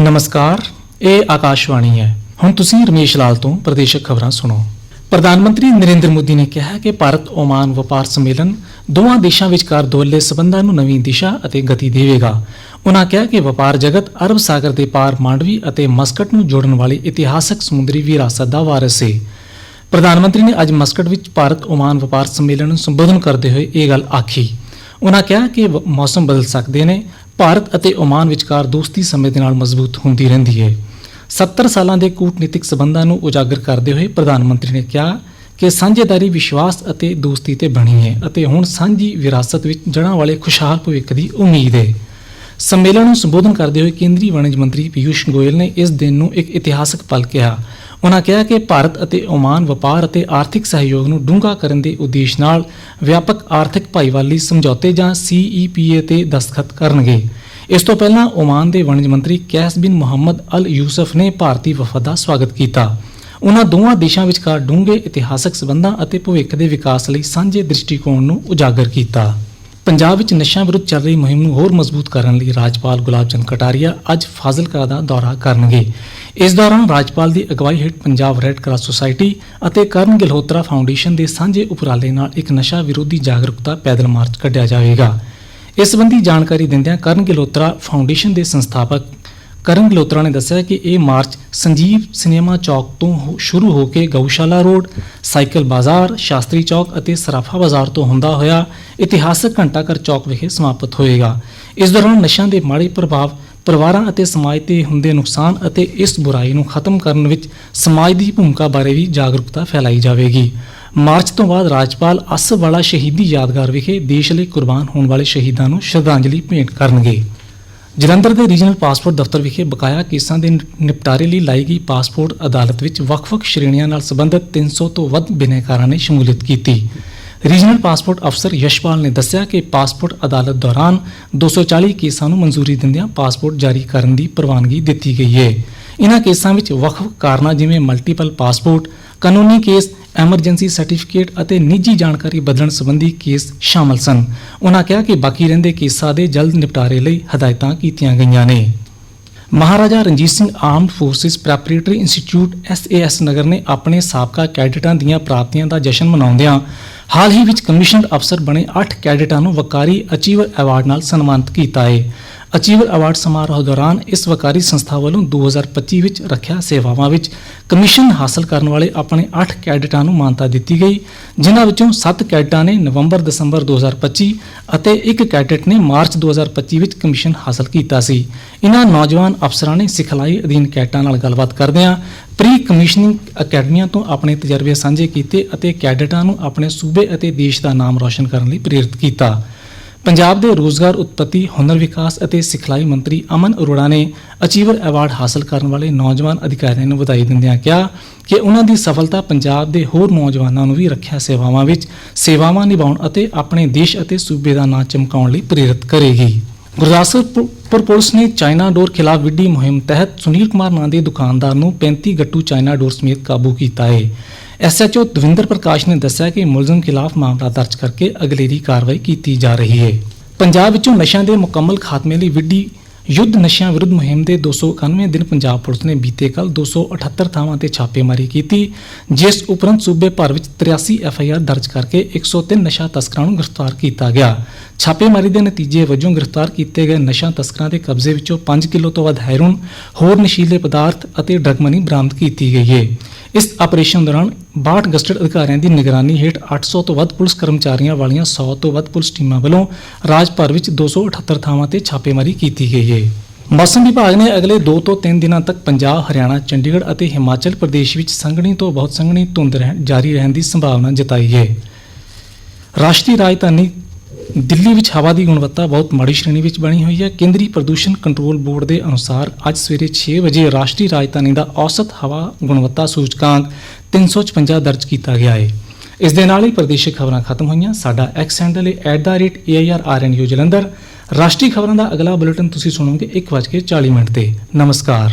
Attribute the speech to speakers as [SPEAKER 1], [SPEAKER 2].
[SPEAKER 1] ਨਮਸਕਾਰ, ਇਹ ਆਕਾਸ਼ਵਾਣੀ ਹੈ। ਹੁਣ ਤੁਸੀਂ ਰਮੇਸ਼ ਲਾਲ ਤੋਂ ਪ੍ਰਦੇਸ਼ਕ ਖਬਰਾਂ ਸੁਣੋ। ਪ੍ਰਧਾਨ ਮੰਤਰੀ ਨਰਿੰਦਰ ਮੋਦੀ ਨੇ ਕਿਹਾ ਕਿ ਭਾਰਤ, ਓਮਾਨ ਵਪਾਰ ਸੰਮੇਲਨ ਦੋਵਾਂ ਦੇਸ਼ਾਂ ਵਿਚਕਾਰ ਦੋਹਲੇ ਸਬੰਧਾਂ ਨੂੰ ਨਵੀਂ ਦਿਸ਼ਾ ਅਤੇ ਗਤੀ ਦੇਵੇਗਾ। ਉਨ੍ਹਾਂ ਕਿਹਾ ਕਿ ਵਪਾਰ ਜਗਤ, ਅਰਬ ਸਾਗਰ ਦੇ ਪਾਰ ਮਾਂਡਵੀ ਅਤੇ ਮਸਕਟ ਨੂੰ ਜੋੜਨ ਵਾਲੀ ਇਤਿਹਾਸਕ ਸਮੁੰਦਰੀ ਵਿਰਾਸਤ ਦਾ ਵਾਰਸ ਹੈ ਪ੍ਰਧਾਨ ਮੰਤਰੀ ਨੇ ਅੱਜ ਮਸਕਟ ਵਿੱਚ ਭਾਰਤ ਓਮਾਨ ਵਪਾਰ ਸੰਮੇਲਨ ਨੂੰ ਸੰਬੋਧਨ ਕਰਦੇ ਹੋਏ ਇਹ ਗੱਲ ਆਖੀ। ਉਨ੍ਹਾਂ ਕਿਹਾ ਕਿ ਮੌਸਮ ਬਦਲ ਸਕਦੇ ਨੇ, ਭਾਰਤ ਅਤੇ ਓਮਾਨ ਵਿਚਕਾਰ ਦੋਸਤੀ ਸਮੇਂ ਦੇ ਨਾਲ ਮਜ਼ਬੂਤ ਹੁੰਦੀ ਰਹਿੰਦੀ ਹੈ। 70 ਸਾਲਾਂ ਦੇ ਕੂਟਨੀਤਿਕ ਸਬੰਧਾਂ ਨੂੰ ਉਜਾਗਰ ਕਰਦੇ ਹੋਏ ਪ੍ਰਧਾਨ ਮੰਤਰੀ ਨੇ ਕਿਹਾ ਕਿ ਸਾਂਝੇਦਾਰੀ ਵਿਸ਼ਵਾਸ ਅਤੇ ਦੋਸਤੀ ਤੇ ਬਣੀ ਹੈ ਅਤੇ ਹੁਣ ਸਾਂਝੀ ਵਿਰਾਸਤ ਵਿੱਚ ਜੜਾਂ ਵਾਲੇ ਖੁਸ਼ਹਾਲ ਭਵਿੱਖ ਦੀ ਉਮੀਦ ਹੈ। ਸੰਮੇਲਨ ਨੂੰ ਸੰਬੋਧਨ ਕਰਦੇ ਹੋਏ ਕੇਂਦਰੀ ਵਣਜ ਮੰਤਰੀ ਪਿਊਸ਼ ਗੋਇਲ ਨੇ ਇਸ ਦਿਨ ਨੂੰ ਇੱਕ ਇਤਿਹਾਸਕ ਪਲ ਕਿਹਾ। ਉਨ੍ਹਾਂ ਕਿਹਾ ਕਿ ਭਾਰਤ ਅਤੇ ਓਮਾਨ ਵਪਾਰ ਅਤੇ ਆਰਥਿਕ ਸਹਿਯੋਗ ਨੂੰ ਡੂੰਘਾ ਕਰਨ ਦੇ ਉਦੇਸ਼ ਨਾਲ ਵਿਆਪਕ ਆਰਥਿਕ ਭਾਈਵਾਲੀ ਸਮਝੌਤੇ ਜਾਂ CEPA ਤੇ ਦਸਤਖਤ ਕਰਨਗੇ। ਇਸ ਤੋਂ ਪਹਿਲਾਂ ਓਮਾਨ ਦੇ ਵਣਜ ਮੰਤਰੀ ਕੈਸ ਬਿਨ ਮੁਹੰਮਦ ਅਲ ਯੂਸਫ ਨੇ ਭਾਰਤੀ ਵਫਦ ਦਾ ਸਵਾਗਤ ਕੀਤਾ। ਉਨ੍ਹਾਂ ਦੋਵਾਂ ਦੇਸ਼ਾਂ ਵਿਚਕਾਰ ਡੂੰਘੇ ਇਤਿਹਾਸਕ ਸਬੰਧਾਂ ਅਤੇ ਭਵਿੱਖ ਦੇ ਵਿਕਾਸ ਲਈ ਸਾਂਝੇ ਦ੍ਰਿਸ਼ਟੀਕੋਣ ਨੂੰ ਉਜਾਗਰ ਕੀਤਾ। ਪੰਜਾਬ ਵਿੱਚ ਨਸ਼ਿਆਂ ਵਿਰੁੱਧ ਚੱਲ ਰਹੀ ਮੁਹਿੰਮ ਨੂੰ ਹੋਰ ਮਜ਼ਬੂਤ ਕਰਨ ਲਈ ਰਾਜਪਾਲ ਗੁਲਾਬ ਚੰਦ ਕਟਾਰੀਆ ਅੱਜ ਫਾਜ਼ਿਲਕਾ ਦਾ ਦੌਰਾ ਕਰਨਗੇ। ਇਸ ਦੌਰਾਨ ਰਾਜਪਾਲ ਦੀ ਅਗਵਾਈ ਹੇਠ ਪੰਜਾਬ ਰੈੱਡ ਕਰਾਸ ਸੁਸਾਇਟੀ ਅਤੇ ਕਰਨ ਗਿਲਹੋਤਰਾ ਫਾਊਂਡੇਸ਼ਨ ਦੇ ਸਾਂਝੇ ਉਪਰਾਲੇ ਨਾਲ ਇੱਕ ਨਸ਼ਾ ਵਿਰੋਧੀ ਜਾਗਰੂਕਤਾ ਪੈਦਲ ਮਾਰਚ ਕੱਢਿਆ ਜਾਵੇਗਾ। ਇਸ ਸੰਬੰਧੀ ਜਾਣਕਾਰੀ ਦਿੰਦਿਆਂ ਕਰਨ ਗਿਲਹੋਤਰਾ ਫਾਊਂਡੇਸ਼ਨ ਦੇ ਸੰਸਥਾਪਕ ਕਰਨ ਗਿਲਹੋਤਰਾ ਨੇ ਦੱਸਿਆ ਕਿ ਇਹ ਮਾਰਚ ਸੰਜੀਵ ਸਿਨੇਮਾ ਚੌਕ ਤੋਂ ਹੋ- ਸ਼ੁਰੂ ਹੋ ਕੇ ਗਊਸ਼ਾਲਾ ਰੋਡ, ਸਾਈਕਲ ਬਾਜ਼ਾਰ, ਸ਼ਾਸਤਰੀ ਚੌਕ ਅਤੇ ਸਰਾਫਾ ਬਾਜ਼ਾਰ ਤੋਂ ਹੁੰਦਾ ਹੋਇਆ ਇਤਿਹਾਸਕ ਘੰਟਾ ਘਰ ਚੌਕ ਵਿਖੇ ਸਮਾਪਤ ਹੋਏਗਾ। ਇਸ ਦੌਰਾਨ ਨਸ਼ਿਆਂ ਦੇ ਮਾੜੇ ਪ੍ਰਭਾਵ, ਪਰਿਵਾਰਾਂ ਅਤੇ ਸਮਾਜ ਤੇ ਹੁੰਦੇ ਨੁਕਸਾਨ ਅਤੇ ਇਸ ਬੁਰਾਈ ਨੂੰ ਖਤਮ ਕਰਨ ਵਿੱਚ ਸਮਾਜ ਦੀ ਭੂਮਿਕਾ ਬਾਰੇ ਵੀ ਜਾਗਰੂਕਤਾ ਫੈਲਾਈ ਜਾਵੇਗੀ। ਮਾਰਚ ਤੋਂ ਬਾਅਦ ਰਾਜਪਾਲ ਅਸਵਾਲਾ ਸ਼ਹੀਦੀ ਯਾਦਗਾਰ ਵਿਖੇ ਦੇਸ਼ ਲਈ ਕੁਰਬਾਨ ਹੋਣ ਵਾਲੇ ਸ਼ਹੀਦਾਂ ਨੂੰ ਸ਼ਰਧਾਂਜਲੀ ਭੇਂਟ ਕਰਨਗੇ। ਜਲੰਧਰ ਦੇ ਰੀਜਨਲ ਪਾਸਪੋਰਟ ਦਫ਼ਤਰ ਵਿਖੇ ਬਕਾਇਆ ਕੇਸਾਂ ਦੇ ਨਿਪਟਾਰੇ ਲਈ ਲਾਈ ਗਈ ਪਾਸਪੋਰਟ ਅਦਾਲਤ ਵਿੱਚ ਵੱਖ-ਵੱਖ ਸ਼੍ਰੇਣੀਆਂ ਨਾਲ ਸੰਬੰਧਿਤ 300 ਤੋਂ ਵੱਧ ਬਿਨੈਕਾਰਾਂ ਨੇ ਸ਼ਮੂਲੀਅਤ ਕੀਤੀ। ਰੀਜਨਲ ਪਾਸਪੋਰਟ ਅਫਸਰ ਯਸ਼ਪਾਲ ਨੇ ਦੱਸਿਆ ਕਿ ਪਾਸਪੋਰਟ ਅਦਾਲਤ ਦੌਰਾਨ 240 ਕੇਸਾਂ ਨੂੰ ਮਨਜ਼ੂਰੀ ਦਿੰਦਿਆਂ ਪਾਸਪੋਰਟ ਜਾਰੀ ਕਰਨ ਦੀ ਪ੍ਰਵਾਨਗੀ ਦਿੱਤੀ ਗਈ ਹੈ ਇਨ੍ਹਾਂ ਕੇਸਾਂ ਵਿੱਚ ਵੱਖ-ਵੱਖ ਕਾਰਨਾਂ ਜਿਵੇਂ ਮਲਟੀਪਲ ਪਾਸਪੋਰਟ, ਕਾਨੂੰਨੀ ਕੇਸ ਐਮਰਜੈਂਸੀ ਸਰਟੀਫਿਕੇਟ ਅਤੇ ਨਿੱਜੀ ਜਾਣਕਾਰੀ ਬਦਲਣ ਸੰਬੰਧੀ ਕੇਸ ਸ਼ਾਮਲ ਸਨ। ਉਹਨਾਂ ਕਿਹਾ ਕਿ ਬਾਕੀ ਰਹਿੰਦੇ ਕੇਸਾਂ ਦੇ ਜਲਦ ਨਿਪਟਾਰੇ ਲਈ ਹਦਾਇਤਾਂ ਕੀਤੀਆਂ ਗਈਆਂ ਨੇ। Maharaja Ranjit Singh armed forces preparatory institute SAS Nagar ਨੇ ਆਪਣੇ ਸਾਬਕਾ ਕੈਡਟਾਂ ਦੀਆਂ ਪ੍ਰਾਪਤੀਆਂ ਦਾ ਜਸ਼ਨ ਮਨਾਉਂਦਿਆਂ ਹਾਲ ਹੀ ਵਿੱਚ ਕਮਿਸ਼ਨਡ ਅਫਸਰ ਬਣੇ 8 ਕੈਡਿਟਾਂ ਨੂੰ ਵਕਾਰੀ ਅਚੀਵਰ ਐਵਾਰਡ ਨਾਲ ਸਨਮਾਨਿਤ ਕੀਤਾ ਹੈ। ਅਚੀਵਰ ਅਵਾਰਡ ਸਮਾਰੋਹ ਦੌਰਾਨ ਇਸ ਵਕਾਰੀ ਸੰਸਥਾ ਵੱਲੋਂ 2025 ਵਿੱਚ ਰੱਖਿਆ ਸੇਵਾਵਾਂ ਵਿੱਚ ਕਮਿਸ਼ਨ ਹਾਸਲ ਕਰਨ ਵਾਲੇ ਆਪਣੇ 8 ਕੈਡਟਾਂ ਨੂੰ ਮਾਨਤਾ ਦਿੱਤੀ ਗਈ, ਜਿਨ੍ਹਾਂ ਵਿੱਚੋਂ 7 ਕੈਡਟਾਂ ਨੇ ਨਵੰਬਰ ਦਸੰਬਰ 2025 ਅਤੇ ਇੱਕ ਕੈਡਟ ਨੇ ਮਾਰਚ 2025 ਵਿੱਚ ਕਮਿਸ਼ਨ ਹਾਸਲ ਕੀਤਾ ਸੀ। ਇਨ੍ਹਾਂ ਨੌਜਵਾਨ ਅਫਸਰਾਂ ਨੇ ਸਿਖਲਾਈ ਅਧੀਨ ਕੈਡਟਾਂ ਨਾਲ ਗੱਲਬਾਤ ਕਰਦਿਆਂ ਪ੍ਰੀ ਕਮਿਸ਼ਨਿੰਗ ਅਕੈਡਮੀਆਂ ਤੋਂ ਆਪਣੇ ਤਜਰਬੇ ਸਾਂਝੇ ਕੀਤੇ ਅਤੇ ਕੈਡਟਾਂ ਨੂੰ ਆਪਣੇ ਸੂਬੇ ਅਤੇ ਦੇਸ਼ ਦਾ ਨਾਮ ਰੌਸ਼ਨ ਕਰਨ ਲਈ ਪ੍ਰੇਰਿਤ ਕੀਤਾ। ਪੰਜਾਬ ਦੇ ਰੋਜ਼ਗਾਰ ਉਤਪਤੀ, ਹੁਨਰ ਵਿਕਾਸ ਅਤੇ ਸਿਖਲਾਈ ਮੰਤਰੀ ਅਮਨ ਅਰੋੜਾ ਨੇ ਅਚੀਵਰ ਐਵਾਰਡ ਹਾਸਲ ਕਰਨ ਵਾਲੇ ਨੌਜਵਾਨ ਅਧਿਕਾਰੀਆਂ ਨੂੰ ਵਧਾਈ ਦਿੰਦਿਆਂ ਕਿਹਾ ਕਿ ਉਹਨਾਂ ਦੀ ਸਫਲਤਾ ਪੰਜਾਬ ਦੇ ਹੋਰ ਨੌਜਵਾਨਾਂ ਨੂੰ ਵੀ ਰੱਖਿਆ ਸੇਵਾਵਾਂ ਵਿੱਚ ਸੇਵਾਵਾਂ ਨਿਭਾਉਣ ਅਤੇ ਆਪਣੇ ਦੇਸ਼ ਅਤੇ ਸੂਬੇ ਦਾ ਨਾਂ ਚਮਕਾਉਣ ਲਈ ਪ੍ਰੇਰਿਤ ਕਰੇਗੀ। ਗੁਰਦਾਸਪੁਰ ਪੁਲਿਸ ਨੇ ਚਾਈਨਾ ਡੋਰ ਖਿਲਾਫ ਵਿੱਢੀ ਮੁਹਿੰਮ ਤਹਿਤ ਸੁਨੀਲ ਕੁਮਾਰ ਨਾਂ ਦੇ ਦੁਕਾਨਦਾਰ ਨੂੰ 35 ਗੱਟੂ ਚਾਈਨਾ ਡੋਰ ਸਮੇਤ ਕਾਬੂ ਕੀਤਾ ਹੈ ਐਸਐਚਓ ਦਵਿੰਦਰ ਪ੍ਰਕਾਸ਼ ਨੇ ਦੱਸਿਆ ਕਿ ਮੁਲਜ਼ਮ ਖਿਲਾਫ ਮਾਮਲਾ ਦਰਜ ਕਰਕੇ ਅਗਲੇਰੀ ਕਾਰਵਾਈ ਕੀਤੀ ਜਾ ਰਹੀ ਹੈ। ਪੰਜਾਬ ਵਿੱਚੋਂ ਨਸ਼ਿਆਂ ਦੇ ਮੁਕੰਮਲ ਖਾਤਮੇ ਲਈ ਵਿੱਢੀ ਯੁੱਧ ਨਸ਼ਿਆਂ ਵਿਰੁੱਧ ਮੁਹਿੰਮ ਦੇ 291 ਦਿਨ ਪੰਜਾਬ ਪੁਲਿਸ ਨੇ ਬੀਤੇ ਕੱਲ 278 ਥਾਵਾਂ ਤੇ ਛਾਪੇਮਾਰੀ ਕੀਤੀ, ਜਿਸ ਉਪਰੰਤ ਸੂਬੇ ਭਰ ਵਿੱਚ 83 ਐਫਆਈਆਰ ਦਰਜ ਕਰਕੇ 103 ਨਸ਼ਾ ਤਸਕਰਾਂ ਨੂੰ ਗ੍ਰਿਫਤਾਰ ਕੀਤਾ ਗਿਆ। ਛਾਪੇਮਾਰੀ ਦੇ ਨਤੀਜੇ ਵਜੋਂ ਗ੍ਰਿਫਤਾਰ ਕੀਤੇ ਗਏ ਨਸ਼ਾ ਤਸਕਰਾਂ ਦੇ ਕਬਜ਼ੇ ਵਿੱਚੋਂ 5 ਕਿਲੋ ਤੋਂ ਵੱਧ ਹੈਰੋਨ ਹੋਰ ਨਸ਼ੀਲੇ ਪਦਾਰਥ ਅਤੇ ਡਰਗ ਮਨੀ ਬਰਾਮਦ ਕੀਤੀ ਗਈ ਹੈ। ਇਸ ਆਪਰੇਸ਼ਨ ਦੌਰਾਨ 62 ਗਸਟਡ ਅਧਿਕਾਰੀਆਂ ਦੀ ਨਿਗਰਾਨੀ ਹੇਠ 800 ਤੋਂ ਵੱਧ ਪੁਲਿਸ ਕਰਮਚਾਰੀਆਂ ਵਾਲੀਆਂ 100 ਤੋਂ ਵੱਧ ਪੁਲਿਸ ਟੀਮਾਂ ਵੱਲੋਂ ਰਾਜ ਭਰ ਵਿੱਚ 278 ਥਾਵਾਂ ਤੇ ਛਾਪੇਮਾਰੀ ਕੀਤੀ ਗਈ ਹੈ। ਮੌਸਮ ਵਿਭਾਗ ਨੇ ਅਗਲੇ 2 ਤੋਂ 3 ਦਿਨਾਂ ਤੱਕ ਪੰਜਾਬ, ਹਰਿਆਣਾ, ਚੰਡੀਗੜ੍ਹ ਅਤੇ ਹਿਮਾਚਲ ਪ੍ਰਦੇਸ਼ ਵਿੱਚ ਸੰਘਣੀ ਤੋਂ ਬਹੁਤ ਸੰਘਣੀ ਧੁੰਦ ਰਹਿਣ- ਜਾਰੀ ਰਹਿਣ ਦੀ ਸੰਭਾਵਨਾ ਜਤਾਈ ਹੈ। ਰਾਸ਼ਟਰੀ ਰਾਜਧਾਨੀ ਦਿੱਲੀ ਵਿੱਚ ਹਵਾ ਦੀ ਗੁਣਵੱਤਾ ਬਹੁਤ ਮਾੜੀ ਸ਼੍ਰੇਣੀ ਵਿੱਚ ਬਣੀ ਹੋਈ ਹੈ। ਕੇਂਦਰੀ ਪ੍ਰਦੂਸ਼ਣ ਕੰਟਰੋਲ ਬੋਰਡ ਦੇ ਅਨੁਸਾਰ ਅੱਜ ਸਵੇਰੇ 6 ਵਜੇ ਰਾਸ਼ਟਰੀ ਰਾਜਧਾਨੀ ਦਾ ਔਸਤ ਹਵਾ ਗੁਣਵੱਤਾ ਸੂਚਕਾਂਕ 356 ਦਰਜ ਕੀਤਾ ਗਿਆ ਹੈ। ਇਸ ਦੇ ਨਾਲ ਹੀ ਪ੍ਰਦੇਸ਼ਿਕ ਖਬਰਾਂ ਖਤਮ ਹੋਈਆਂ। ਸਾਡਾ ਐਕਸ ਹੈਂਡਲ ਹੈ @airrnu ਜਲੰਧਰ। ਰਾਸ਼ਟਰੀ ਖਬਰਾਂ ਦਾ ਅਗਲਾ ਬੁਲੇਟਿਨ ਤੁਸੀਂ ਸੁਣੋਗੇ 1:40 ਮਿੰਟ ਤੇ। ਨਮਸਕਾਰ।